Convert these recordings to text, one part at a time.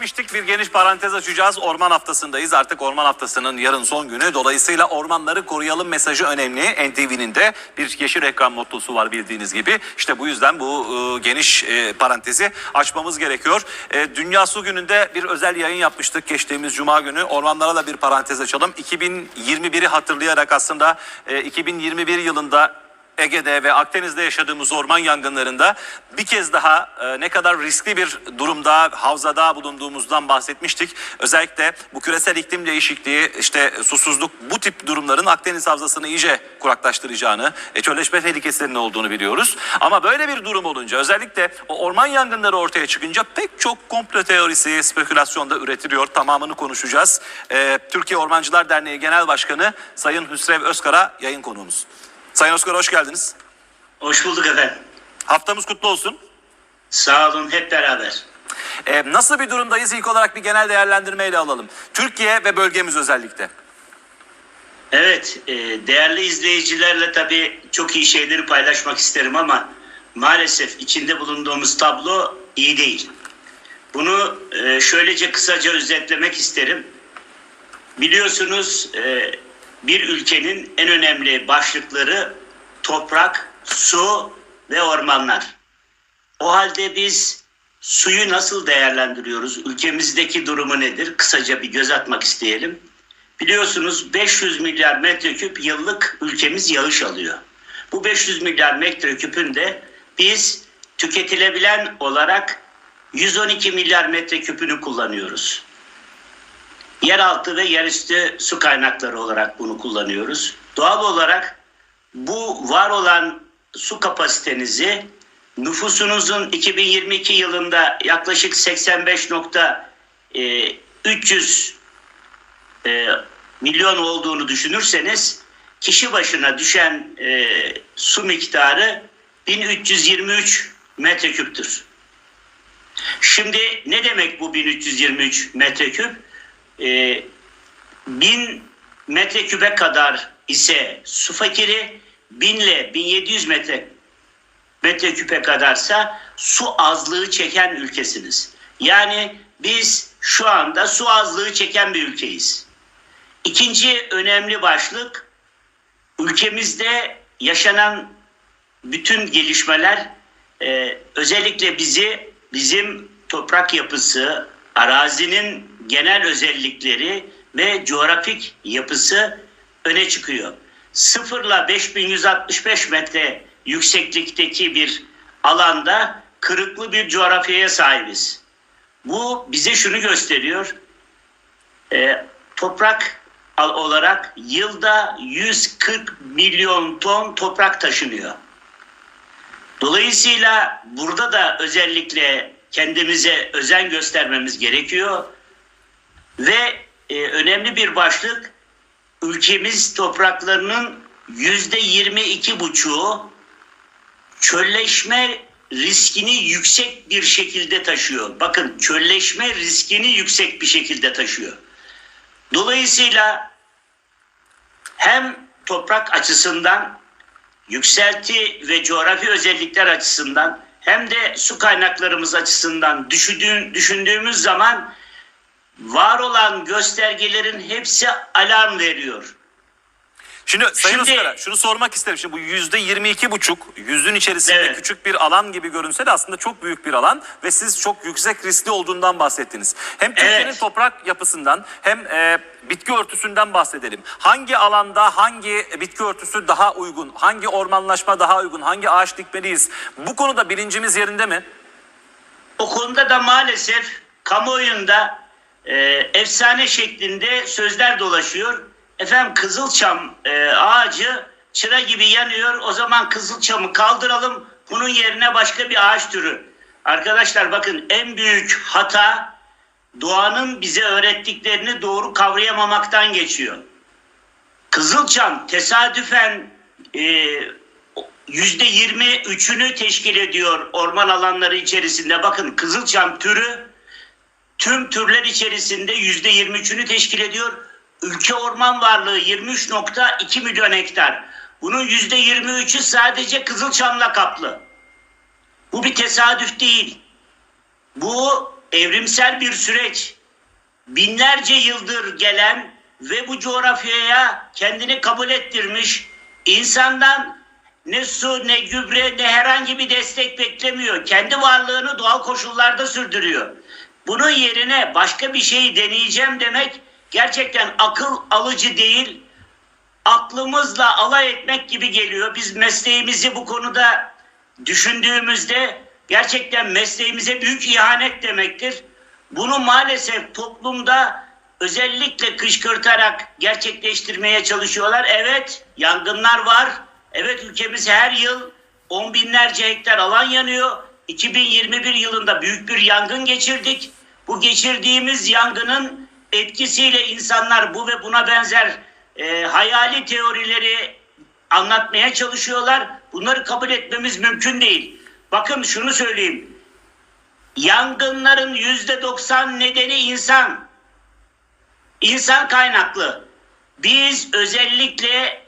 Demiştik bir geniş parantez açacağız. Orman haftasındayız. Artık orman haftasının yarın son günü. Dolayısıyla ormanları koruyalım mesajı önemli. NTV'nin de bir yeşil ekran mottosu var bildiğiniz gibi. İşte bu yüzden bu e, geniş e, parantezi açmamız gerekiyor. E, Dünya Su Günü'nde bir özel yayın yapmıştık geçtiğimiz Cuma günü. Ormanlara da bir parantez açalım. 2021'i hatırlayarak aslında e, 2021 yılında Ege'de ve Akdeniz'de yaşadığımız orman yangınlarında bir kez daha e, ne kadar riskli bir durumda, havzada bulunduğumuzdan bahsetmiştik. Özellikle bu küresel iklim değişikliği, işte susuzluk bu tip durumların Akdeniz havzasını iyice kuraklaştıracağını, e, çölleşme tehlikesinin olduğunu biliyoruz. Ama böyle bir durum olunca özellikle o orman yangınları ortaya çıkınca pek çok komplo teorisi, spekülasyon da üretiliyor. Tamamını konuşacağız. E, Türkiye Ormancılar Derneği Genel Başkanı Sayın Hüsrev Özkara yayın konuğumuz. Sayın Özkara hoş geldiniz. Hoş bulduk efendim. Haftamız kutlu olsun. Sağ olun hep beraber. Ee, nasıl bir durumdayız? İlk olarak bir genel değerlendirmeyle alalım. Türkiye ve bölgemiz özellikle. Evet, e, değerli izleyicilerle tabii çok iyi şeyleri paylaşmak isterim ama maalesef içinde bulunduğumuz tablo iyi değil. Bunu e, şöylece kısaca özetlemek isterim. Biliyorsunuz e, bir ülkenin en önemli başlıkları toprak, su ve ormanlar. O halde biz suyu nasıl değerlendiriyoruz? Ülkemizdeki durumu nedir? Kısaca bir göz atmak isteyelim. Biliyorsunuz 500 milyar metreküp yıllık ülkemiz yağış alıyor. Bu 500 milyar metreküpün de biz tüketilebilen olarak 112 milyar metreküpünü kullanıyoruz. Yeraltı ve yerüstü su kaynakları olarak bunu kullanıyoruz. Doğal olarak bu var olan su kapasitenizi nüfusunuzun 2022 yılında yaklaşık 85.300 e, milyon olduğunu düşünürseniz kişi başına düşen e, su miktarı 1323 metreküptür. Şimdi ne demek bu 1323 metreküp? E, 1000 metreküpe kadar ise su fakiri, 1000 ile 1700 metre metreküpe kadarsa su azlığı çeken ülkesiniz. Yani biz şu anda su azlığı çeken bir ülkeyiz. İkinci önemli başlık ülkemizde yaşanan bütün gelişmeler e, özellikle bizi bizim toprak yapısı, arazinin genel özellikleri ve coğrafik yapısı öne çıkıyor. Sıfırla 5165 metre yükseklikteki bir alanda kırıklı bir coğrafyaya sahibiz. Bu bize şunu gösteriyor. E, toprak olarak yılda 140 milyon ton toprak taşınıyor. Dolayısıyla burada da özellikle kendimize özen göstermemiz gerekiyor. Ve e, önemli bir başlık ülkemiz topraklarının yüzde 22 buçuğu çölleşme riskini yüksek bir şekilde taşıyor. Bakın çölleşme riskini yüksek bir şekilde taşıyor. Dolayısıyla hem toprak açısından yükselti ve coğrafi özellikler açısından hem de su kaynaklarımız açısından düşündüğümüz zaman var olan göstergelerin hepsi alarm veriyor. Şimdi Sayın Şimdi- Özkara şunu sormak isterim. Şimdi bu yüzde 22 buçuk yüzün içerisinde Evet. küçük bir alan gibi görünse de aslında çok büyük bir alan ve siz çok yüksek riskli olduğundan bahsettiniz. Hem Türkiye'nin Evet. toprak yapısından hem e, bitki örtüsünden bahsedelim. Hangi alanda hangi bitki örtüsü daha uygun, hangi ormanlaşma daha uygun, hangi ağaç dikmeliyiz? Bu konuda bilincimiz yerinde mi? O konuda da maalesef kamuoyunda e, efsane şeklinde sözler dolaşıyor. Efendim Kızılçam e, ağacı çıra gibi yanıyor. O zaman Kızılçam'ı kaldıralım. Bunun yerine başka bir ağaç türü. Arkadaşlar bakın en büyük hata doğanın bize öğrettiklerini doğru kavrayamamaktan geçiyor. Kızılçam tesadüfen e, yüzde yirmi üçünü teşkil ediyor orman alanları içerisinde. Bakın Kızılçam türü tüm türler içerisinde yüzde yirmi üçünü teşkil ediyor. Ülke orman varlığı 23.2 milyon hektar. Bunun yüzde yirmi üçü sadece Kızılçam'la kaplı. Bu bir tesadüf değil. Bu evrimsel bir süreç. Binlerce yıldır gelen ve bu coğrafyaya kendini kabul ettirmiş insandan ne su ne gübre ne herhangi bir destek beklemiyor. Kendi varlığını doğal koşullarda sürdürüyor. Bunun yerine başka bir şeyi deneyeceğim demek gerçekten akıl alıcı değil. Aklımızla alay etmek gibi geliyor. Biz mesleğimizi bu konuda düşündüğümüzde gerçekten mesleğimize büyük ihanet demektir. Bunu maalesef toplumda özellikle kışkırtarak gerçekleştirmeye çalışıyorlar. Evet yangınlar var. Evet ülkemiz her yıl on binlerce hektar alan yanıyor. 2021 yılında büyük bir yangın geçirdik. Bu geçirdiğimiz yangının etkisiyle insanlar bu ve buna benzer e, hayali teorileri anlatmaya çalışıyorlar. Bunları kabul etmemiz mümkün değil. Bakın şunu söyleyeyim. Yangınların yüzde doksan nedeni insan. İnsan kaynaklı. Biz özellikle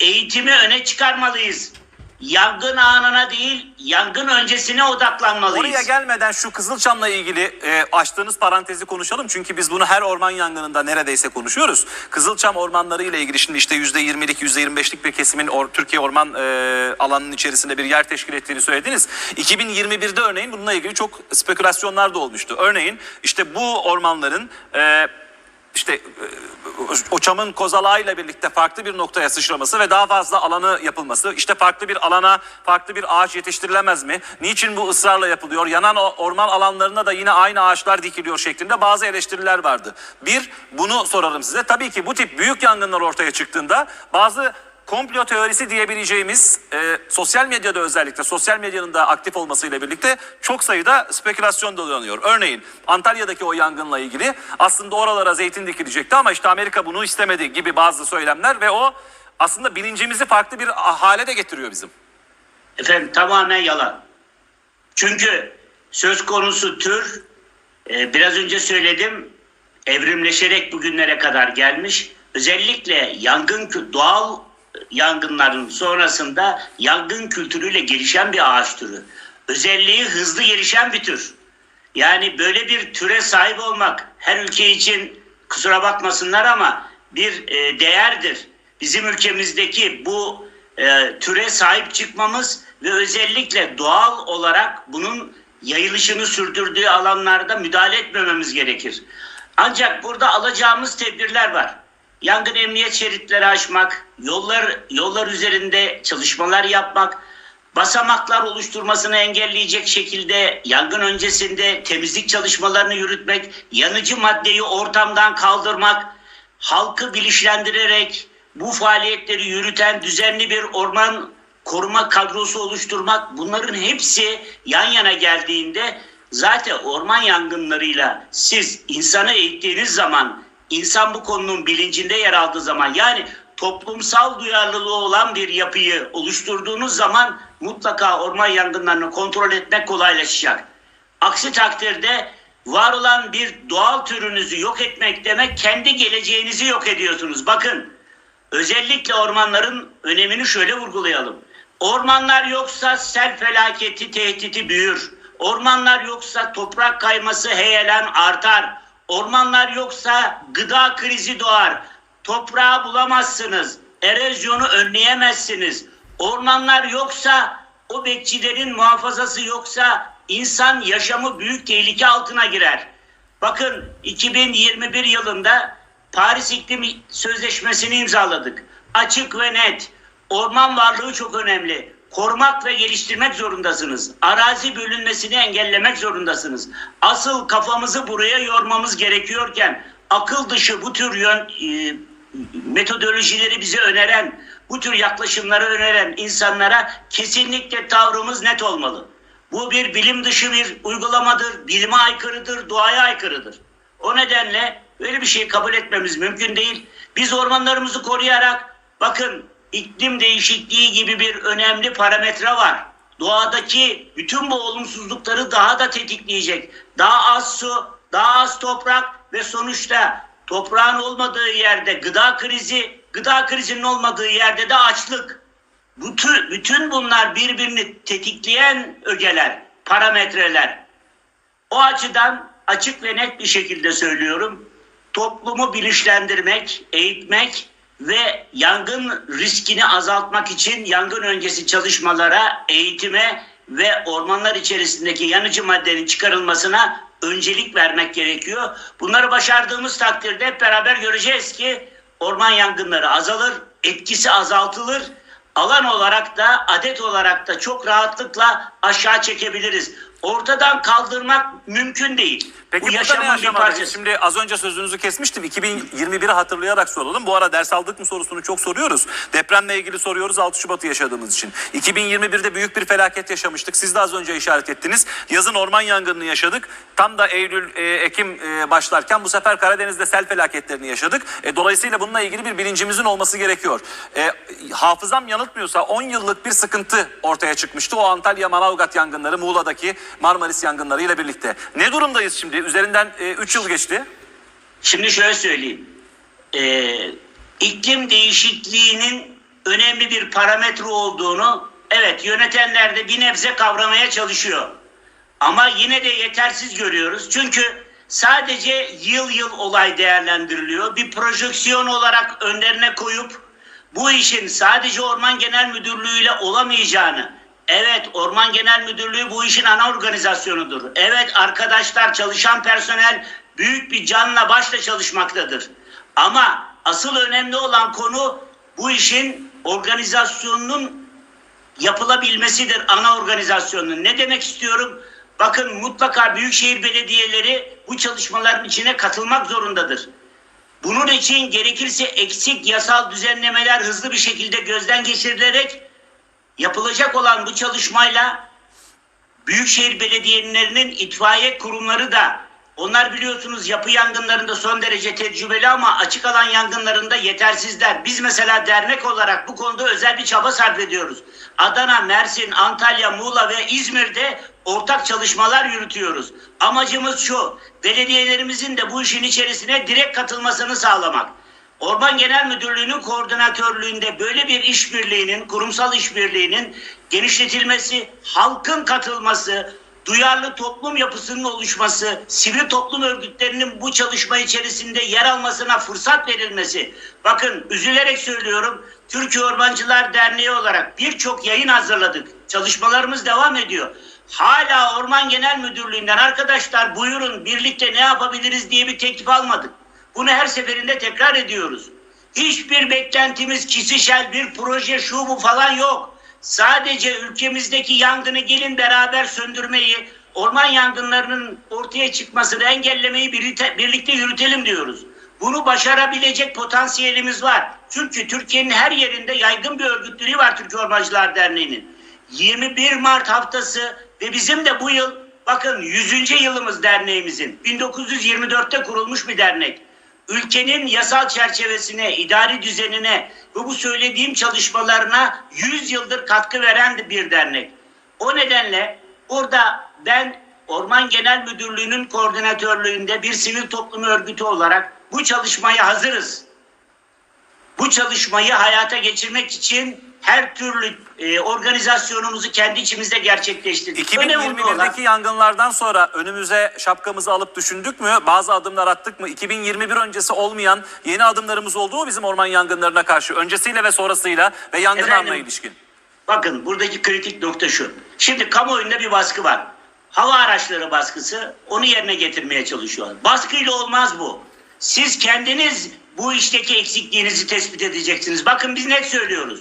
eğitimi öne çıkarmalıyız. Yangın anına değil, yangın öncesine odaklanmalıyız. Oraya gelmeden şu Kızılçam'la ilgili e, açtığınız parantezi konuşalım. Çünkü biz bunu her orman yangınında neredeyse konuşuyoruz. Kızılçam ormanları ile ilgili şimdi işte %20'lik %25'lik bir kesimin or, Türkiye orman e, alanının içerisinde bir yer teşkil ettiğini söylediniz. 2021'de örneğin bununla ilgili çok spekülasyonlar da olmuştu. Örneğin işte bu ormanların... E, işte e, o çamın kozalağıyla birlikte farklı bir noktaya sıçraması ve daha fazla alanı yapılması. İşte farklı bir alana farklı bir ağaç yetiştirilemez mi? Niçin bu ısrarla yapılıyor? Yanan orman alanlarına da yine aynı ağaçlar dikiliyor şeklinde bazı eleştiriler vardı. Bir, bunu sorarım size. Tabii ki bu tip büyük yangınlar ortaya çıktığında bazı komplo teorisi diyebileceğimiz e, sosyal medyada özellikle sosyal medyanın da aktif olmasıyla birlikte çok sayıda spekülasyon dolanıyor. Örneğin Antalya'daki o yangınla ilgili aslında oralara zeytin dikilecekti ama işte Amerika bunu istemedi gibi bazı söylemler ve o aslında bilincimizi farklı bir hale de getiriyor bizim. Efendim tamamen yalan. Çünkü söz konusu tür e, biraz önce söyledim evrimleşerek bugünlere kadar gelmiş. Özellikle yangın doğal yangınların sonrasında yangın kültürüyle gelişen bir ağaç türü. Özelliği hızlı gelişen bir tür. Yani böyle bir türe sahip olmak her ülke için kusura bakmasınlar ama bir e, değerdir. Bizim ülkemizdeki bu e, türe sahip çıkmamız ve özellikle doğal olarak bunun yayılışını sürdürdüğü alanlarda müdahale etmememiz gerekir. Ancak burada alacağımız tedbirler var. Yangın emniyet şeritleri açmak, yollar yollar üzerinde çalışmalar yapmak, basamaklar oluşturmasını engelleyecek şekilde yangın öncesinde temizlik çalışmalarını yürütmek, yanıcı maddeyi ortamdan kaldırmak, halkı bilinçlendirerek bu faaliyetleri yürüten düzenli bir orman koruma kadrosu oluşturmak bunların hepsi yan yana geldiğinde zaten orman yangınlarıyla siz insanı eğittiğiniz zaman insan bu konunun bilincinde yer aldığı zaman yani toplumsal duyarlılığı olan bir yapıyı oluşturduğunuz zaman mutlaka orman yangınlarını kontrol etmek kolaylaşacak. Aksi takdirde var olan bir doğal türünüzü yok etmek demek kendi geleceğinizi yok ediyorsunuz. Bakın özellikle ormanların önemini şöyle vurgulayalım. Ormanlar yoksa sel felaketi tehdidi büyür. Ormanlar yoksa toprak kayması heyelen artar. Ormanlar yoksa gıda krizi doğar. Toprağı bulamazsınız. Erozyonu önleyemezsiniz. Ormanlar yoksa o bekçilerin muhafazası yoksa insan yaşamı büyük tehlike altına girer. Bakın 2021 yılında Paris İklim Sözleşmesi'ni imzaladık. Açık ve net. Orman varlığı çok önemli. Korumak ve geliştirmek zorundasınız. Arazi bölünmesini engellemek zorundasınız. Asıl kafamızı buraya yormamız gerekiyorken akıl dışı bu tür yön, e, metodolojileri bize öneren, bu tür yaklaşımları öneren insanlara kesinlikle tavrımız net olmalı. Bu bir bilim dışı bir uygulamadır, bilime aykırıdır, doğaya aykırıdır. O nedenle böyle bir şey kabul etmemiz mümkün değil. Biz ormanlarımızı koruyarak bakın iklim değişikliği gibi bir önemli parametre var. Doğadaki bütün bu olumsuzlukları daha da tetikleyecek. Daha az su, daha az toprak ve sonuçta toprağın olmadığı yerde gıda krizi, gıda krizinin olmadığı yerde de açlık. Bütün, bütün bunlar birbirini tetikleyen ögeler, parametreler. O açıdan açık ve net bir şekilde söylüyorum. Toplumu bilinçlendirmek, eğitmek ve yangın riskini azaltmak için yangın öncesi çalışmalara, eğitime ve ormanlar içerisindeki yanıcı maddenin çıkarılmasına öncelik vermek gerekiyor. Bunları başardığımız takdirde hep beraber göreceğiz ki orman yangınları azalır, etkisi azaltılır. Alan olarak da adet olarak da çok rahatlıkla aşağı çekebiliriz. Ortadan kaldırmak mümkün değil. Peki Bu burada ne yaşamın bir yaşamalıyız? parçası. Şimdi az önce sözünüzü kesmiştim. 2021'i hatırlayarak soralım. Bu ara ders aldık mı sorusunu çok soruyoruz. Depremle ilgili soruyoruz 6 Şubat'ı yaşadığımız için. 2021'de büyük bir felaket yaşamıştık. Siz de az önce işaret ettiniz. Yazın orman yangınını yaşadık. Tam da Eylül, e, Ekim e, başlarken bu sefer Karadeniz'de sel felaketlerini yaşadık. E, dolayısıyla bununla ilgili bir bilincimizin olması gerekiyor. E, hafızam yanıltmıyorsa 10 yıllık bir sıkıntı ortaya çıkmıştı. O Antalya Manavgat yangınları, Muğla'daki Marmaris yangınları ile birlikte. Ne durumdayız şimdi? Üzerinden 3 yıl geçti. Şimdi şöyle söyleyeyim. Ee, iklim değişikliğinin önemli bir parametre olduğunu evet yönetenler de bir nebze kavramaya çalışıyor. Ama yine de yetersiz görüyoruz. Çünkü sadece yıl yıl olay değerlendiriliyor. Bir projeksiyon olarak önlerine koyup bu işin sadece Orman Genel Müdürlüğü ile olamayacağını, evet Orman Genel Müdürlüğü bu işin ana organizasyonudur. Evet arkadaşlar, çalışan personel büyük bir canla başla çalışmaktadır. Ama asıl önemli olan konu bu işin organizasyonunun yapılabilmesidir ana organizasyonun. Ne demek istiyorum? Bakın mutlaka büyükşehir belediyeleri bu çalışmaların içine katılmak zorundadır. Bunun için gerekirse eksik yasal düzenlemeler hızlı bir şekilde gözden geçirilerek yapılacak olan bu çalışmayla büyükşehir belediyelerinin itfaiye kurumları da onlar biliyorsunuz yapı yangınlarında son derece tecrübeli ama açık alan yangınlarında yetersizler. Biz mesela dernek olarak bu konuda özel bir çaba sarf ediyoruz. Adana, Mersin, Antalya, Muğla ve İzmir'de ortak çalışmalar yürütüyoruz. Amacımız şu, belediyelerimizin de bu işin içerisine direkt katılmasını sağlamak. Orman Genel Müdürlüğü'nün koordinatörlüğünde böyle bir işbirliğinin, kurumsal işbirliğinin genişletilmesi, halkın katılması, duyarlı toplum yapısının oluşması, sivil toplum örgütlerinin bu çalışma içerisinde yer almasına fırsat verilmesi. Bakın üzülerek söylüyorum, Türkiye Ormancılar Derneği olarak birçok yayın hazırladık. Çalışmalarımız devam ediyor. Hala Orman Genel Müdürlüğü'nden arkadaşlar buyurun birlikte ne yapabiliriz diye bir teklif almadık. Bunu her seferinde tekrar ediyoruz. Hiçbir beklentimiz kişisel bir proje şu bu falan yok. Sadece ülkemizdeki yangını gelin beraber söndürmeyi, orman yangınlarının ortaya çıkmasını engellemeyi birlikte, birlikte yürütelim diyoruz. Bunu başarabilecek potansiyelimiz var. Çünkü Türkiye'nin her yerinde yaygın bir örgütlülüğü var Türkiye Ormancılar Derneği'nin. 21 Mart haftası ve bizim de bu yıl bakın 100. yılımız derneğimizin. 1924'te kurulmuş bir dernek ülkenin yasal çerçevesine, idari düzenine ve bu söylediğim çalışmalarına 100 yıldır katkı veren bir dernek. O nedenle burada ben Orman Genel Müdürlüğü'nün koordinatörlüğünde bir sivil toplum örgütü olarak bu çalışmaya hazırız. Bu çalışmayı hayata geçirmek için her türlü e, organizasyonumuzu kendi içimizde gerçekleştirdik. Önemli olan- 2021'deki yangınlardan sonra önümüze şapkamızı alıp düşündük mü? Bazı adımlar attık mı? 2021 öncesi olmayan yeni adımlarımız oldu mu bizim orman yangınlarına karşı? Öncesiyle ve sonrasıyla ve yangın Efendim? anına ilişkin. Bakın buradaki kritik nokta şu. Şimdi kamuoyunda bir baskı var. Hava araçları baskısı onu yerine getirmeye çalışıyor. Baskıyla olmaz bu. Siz kendiniz bu işteki eksikliğinizi tespit edeceksiniz. Bakın biz net söylüyoruz.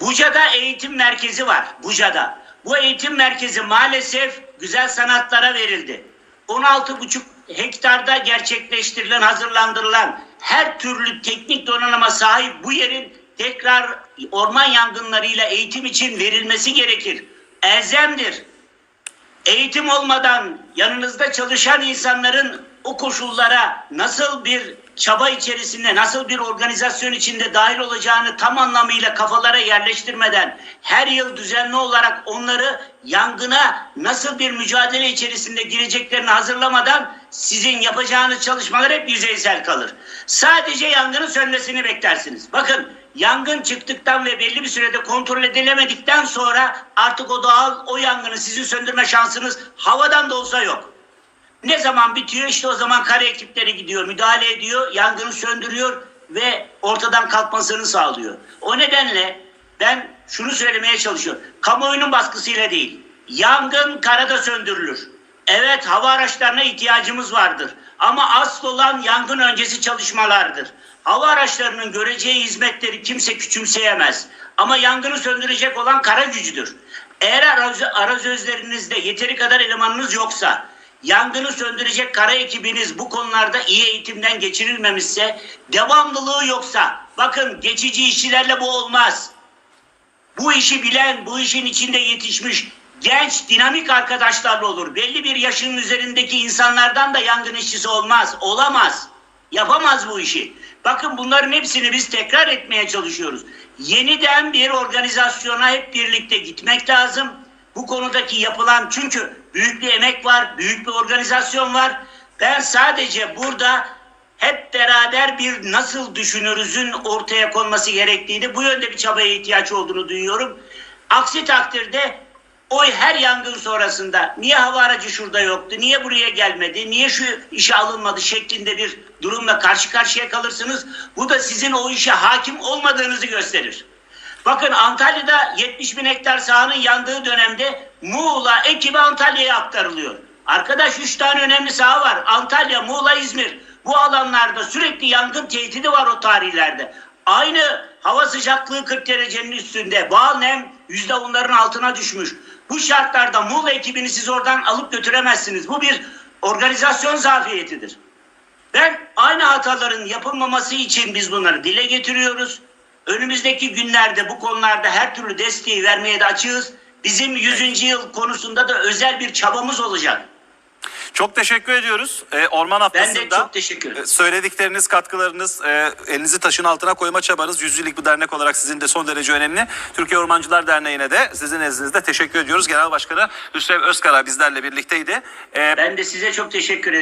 Buca'da eğitim merkezi var. Buca'da. Bu eğitim merkezi maalesef güzel sanatlara verildi. 16,5 hektarda gerçekleştirilen, hazırlandırılan her türlü teknik donanıma sahip bu yerin tekrar orman yangınlarıyla eğitim için verilmesi gerekir. Elzemdir. Eğitim olmadan yanınızda çalışan insanların o koşullara nasıl bir çaba içerisinde, nasıl bir organizasyon içinde dahil olacağını tam anlamıyla kafalara yerleştirmeden her yıl düzenli olarak onları yangına nasıl bir mücadele içerisinde gireceklerini hazırlamadan sizin yapacağınız çalışmalar hep yüzeysel kalır. Sadece yangının sönmesini beklersiniz. Bakın yangın çıktıktan ve belli bir sürede kontrol edilemedikten sonra artık o doğal o yangını sizin söndürme şansınız havadan da olsa yok. Ne zaman bitiyor? İşte o zaman kare ekipleri gidiyor, müdahale ediyor, yangını söndürüyor ve ortadan kalkmasını sağlıyor. O nedenle ben şunu söylemeye çalışıyorum. Kamuoyunun baskısıyla değil. Yangın karada söndürülür. Evet hava araçlarına ihtiyacımız vardır. Ama asıl olan yangın öncesi çalışmalardır. Hava araçlarının göreceği hizmetleri kimse küçümseyemez. Ama yangını söndürecek olan kara gücüdür. Eğer araz, arazözlerinizde yeteri kadar elemanınız yoksa, yangını söndürecek kara ekibiniz bu konularda iyi eğitimden geçirilmemişse, devamlılığı yoksa, bakın geçici işçilerle bu olmaz. Bu işi bilen, bu işin içinde yetişmiş genç, dinamik arkadaşlarla olur. Belli bir yaşın üzerindeki insanlardan da yangın işçisi olmaz, olamaz. Yapamaz bu işi. Bakın bunların hepsini biz tekrar etmeye çalışıyoruz. Yeniden bir organizasyona hep birlikte gitmek lazım. Bu konudaki yapılan çünkü büyük bir emek var, büyük bir organizasyon var. Ben sadece burada hep beraber bir nasıl düşünürüzün ortaya konması gerektiğini, bu yönde bir çabaya ihtiyaç olduğunu duyuyorum. Aksi takdirde o her yangın sonrasında niye hava aracı şurada yoktu, niye buraya gelmedi, niye şu işe alınmadı şeklinde bir durumla karşı karşıya kalırsınız. Bu da sizin o işe hakim olmadığınızı gösterir. Bakın Antalya'da 70 bin hektar sahanın yandığı dönemde Muğla ekibi Antalya'ya aktarılıyor. Arkadaş 3 tane önemli saha var. Antalya, Muğla, İzmir. Bu alanlarda sürekli yangın tehdidi var o tarihlerde. Aynı hava sıcaklığı 40 derecenin üstünde. Bağ nem yüzde onların altına düşmüş. Bu şartlarda Muğla ekibini siz oradan alıp götüremezsiniz. Bu bir organizasyon zafiyetidir. Ben aynı hataların yapılmaması için biz bunları dile getiriyoruz. Önümüzdeki günlerde bu konularda her türlü desteği vermeye de açığız. Bizim 100. yıl konusunda da özel bir çabamız olacak. Çok teşekkür ediyoruz. Ee, Orman Ben Haftası'nda de çok teşekkür ederim. e, söyledikleriniz, katkılarınız, e, elinizi taşın altına koyma çabanız, yüzyıllık bir dernek olarak sizin de son derece önemli. Türkiye Ormancılar Derneği'ne de sizin nezdinizde teşekkür ediyoruz. Genel Başkanı Hüsrev Özkara bizlerle birlikteydi. Ee, Ben de size çok teşekkür ederim.